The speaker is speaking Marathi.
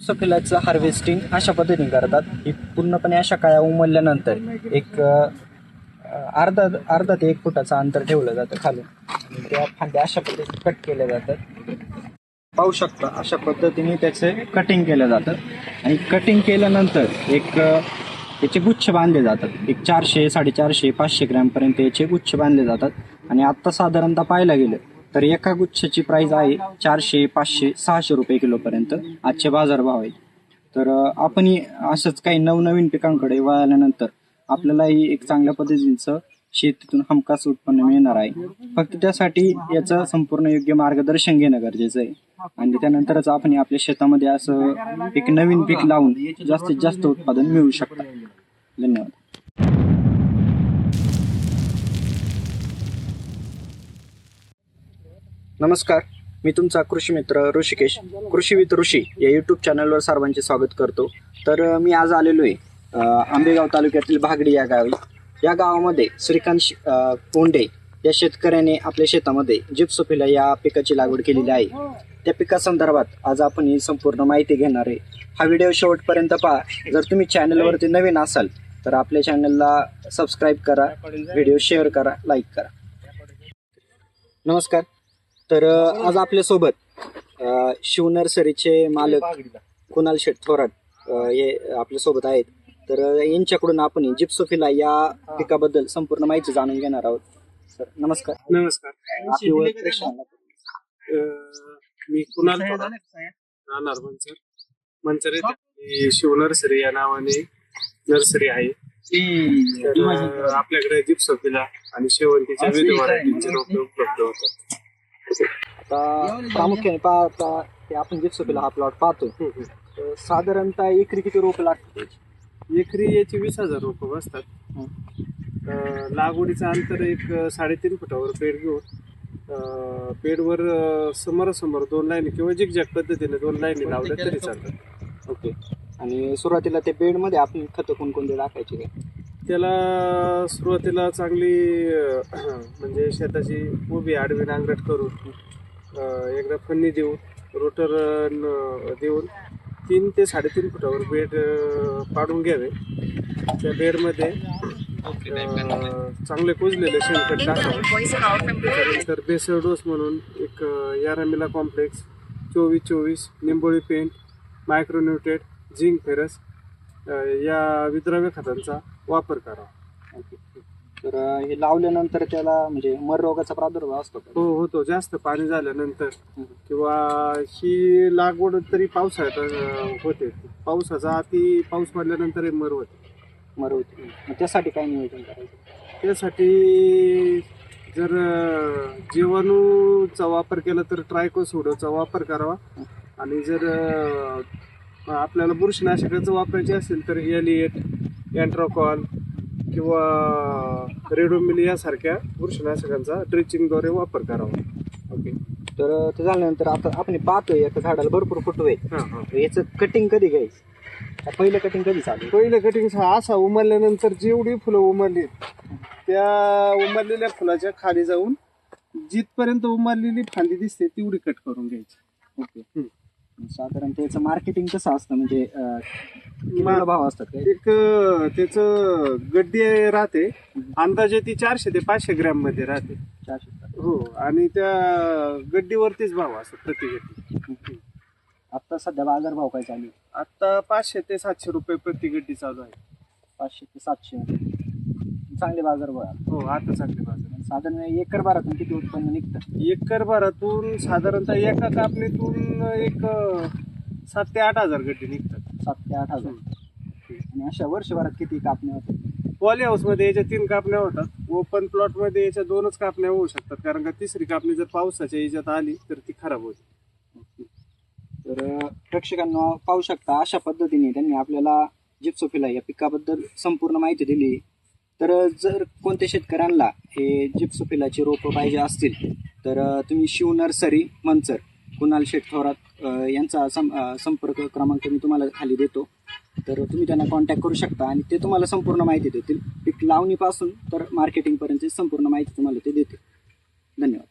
सफेलाचं हार्वेस्टिंग अशा पद्धतीने करतात. ही पूर्णपणे अशा काळ्या उमलल्यानंतर एक अर्धा अर्धा ते एक फुटाचं अंतर ठेवलं जातं खालून. आणि त्या फांद्या अशा पद्धतीने कट केल्या जातात. पाहू शकता अशा पद्धतीने त्याचे कटिंग केलं जातं आणि कटिंग केल्यानंतर एक त्याचे गुच्छ बांधले जातात. एक चारशे साडेचारशे पाचशे ग्रॅमपर्यंत याचे गुच्छ बांधले जातात. आणि आत्ता साधारणतः पाहायला गेलं तर एका गुच्छाची प्राईज आहे चारशे पाचशे सहाशे रुपये किलोपर्यंत. आजचे बाजारभाव आहेत. तर आपण असंच काही नवनवीन पिकांकडे वळाल्यानंतर आपल्यालाही एक चांगल्या पद्धतीचं शेतीतून हमखास उत्पन्न मिळणार आहे. फक्त त्यासाठी याचं संपूर्ण योग्य मार्गदर्शन घेणं गरजेचं आहे. आणि त्यानंतरच आपण आपल्या शेतामध्ये असं एक नवीन पीक लावून जास्तीत जास्त उत्पादन मिळू शकतात धन्यवाद. नमस्कार मी तुमचा कृषी मित्र ऋषिकेश कृषी विथ ऋषी या यूट्यूब चॅनलवर सर्वांचे स्वागत करतो. तर मी आज आलेलो आहे आंबेगाव तालुक्यातील भागडी या गावी. या गावामध्ये श्रीकांत कोंडे या शेतकऱ्याने आपल्या शेतामध्ये जिप्सोफिला या पिकाची लागवड केलेली आहे. त्या पिकासंदर्भात आज आपण ही संपूर्ण माहिती घेणार आहे. हा व्हिडिओ शेवटपर्यंत पहा. जर तुम्ही चॅनलवरती नवीन असाल तर आपल्या चॅनलला सबस्क्राईब करा व्हिडिओ शेअर करा लाईक करा. नमस्कार. तर आज आपल्यासोबत अ, शिव नर्सरीचे मालक कुणाल शेठ थोरात अ, हे आपल्यासोबत आहेत. तर यांच्याकडून आपण जिप्सोफिला या पिकाबद्दल संपूर्ण माहिती जाणून घेणार आहोत. सर नमस्कार. नमस्कार. आपली ओळख? अं, मी कुणाल थोरात, राहणार मंचर मंचर येथे आपली शिव नर्सरी या नावाने नर्सरी आहे. तर, अं, आपल्याकडे जिप्सोफिला आणि शेवंतीच्या विविध व्हरायटीचे रोपे उपलब्ध होतात. आता प्रामुख्याने पाहता हे आपण जिप्सोफिला हा प्लॉट पाहतो तर साधारणतः एकरी किती रोप लागते एकरी याची वीस हजार रोप बसतात. अं, लागवडीचं अंतर एक अं, साडेतीन फुटावर पेड घेऊन अं, पेडवर अं, समोरासमोर दोन लाईनी किंवा जिगजॅग पद्धतीने दोन लाईनी लावल्या तरी चालतात ओके. आणि सुरुवातीला ते बेडमध्ये आपण खतं कोणकोणते टाकायचे काय त्याला सुरुवातीला चांगली अं, म्हणजे शेताची उभी आडवी नांगरट करून एकदा फन्नी देऊन रोटर देऊन तीन ते साडेतीन फुटावर बेड पाडून घ्यावे. त्या बेडमध्ये चांगले कुजलेले शेणखत टाकावे. त्याच्यानंतर बेसळ डोस म्हणून एक यारामिला कॉम्प्लेक्स चोवीस चोवीस निंबोळी पेंट मायक्रोन्युट्रेट झिंक फेरस या विद्राव्य खतांचा वापर करावा. ओके. तर हे लावल्यानंतर त्याला म्हणजे मर रोगाचा प्रादुर्भाव असतो का? हो होतो. जास्त पाणी झाल्यानंतर. किंवा ही लागवड तरी पावसाळ्यात अं, होते. पावसाचा अति पाऊस पडल्यानंतर हे मर होते. मर होते. मग त्यासाठी काय नियोजन करायचं? त्यासाठी जर अं, जीवाणूचा वापर केला तर ट्रायकोसोडोचा वापर करावा. आणि जर अं, आपल्याला बुरशीनाशकाचं वापरायचे असेल तर एलिएट अँट्रोकॉल किंवा रेडोमिल यासारख्या बुरशीनाशकांचा ड्रिचिंगद्वारे वापर करावा. ओके. तर ते झाल्यानंतर आता आपण पाहतोय एका झाडाला भरपूर फुटवे. हां हां. याचं कटिंग कधी घ्यायचं? पहिलं कटिंग कधी चालू? पहिलं कटिंग असा उमरल्यानंतर जेवढी फुलं उमरली त्या उमरलेल्या फुलाच्या खाली जाऊन जिथपर्यंत उमरलेली फांदी दिसते तेवढी कट करून घ्यायची. ओके. हम्म. साधारणतः याचं मार्केटिंग कसं असतं म्हणजे अ, कितीला भाव असतात काय एक त्याच गड्डी राहते अंदाजे ती चारशे ते पाचशे ग्रॅममध्ये राहते चारशे. हो आणि त्या गड्डीवरतीच भाव असतो प्रति गड्डी आता सध्या बाजार भाव काय चालू आहे? आता पाचशे ते सातशे रुपये प्रति गड्डी चालू आहे पाचशे ते सातशे चांगले बाजार भाव आहे. हो आता चांगले बाजार साधारण एकर बारातून किती उत्पन्न निघतं? एकर भरातून साधारणतः एका कापणीतून एक अं, सात ते आठ हजार गड्डी निघतात. सात ते आठ हजार. आणि अशा वर्षभरात किती कापण्या होतात? पॉली हाऊसमध्ये याच्या तीन कापण्या होतात. ओपन प्लॉटमध्ये याच्या दोनच कापण्या होऊ शकतात. कारण का तिसरी कापणी जर पावसाच्या याच्यात आली तर ती खराब होते. तर अ, प्रेक्षकांना पाहू शकता अशा पद्धतीने त्यांनी आपल्याला जिप्सोफिला या पिकाबद्दल संपूर्ण माहिती दिली. तर जर कोणत्या शेतकऱ्यांना हे जिप्सोफिलाची रोपं पाहिजे असतील तर तुम्ही शिव नर्सरी मंचर कुणाल शेठ थोरात यांचा सं संपर्क क्रमांक मी तुम्हाला खाली देतो. तर तुम्ही त्यांना कॉन्टॅक्ट करू शकता आणि ते तुम्हाला संपूर्ण माहिती देतील. पीक लावणीपासून तर मार्केटिंगपर्यंतची संपूर्ण माहिती तुम्हाला ते देतील. धन्यवाद.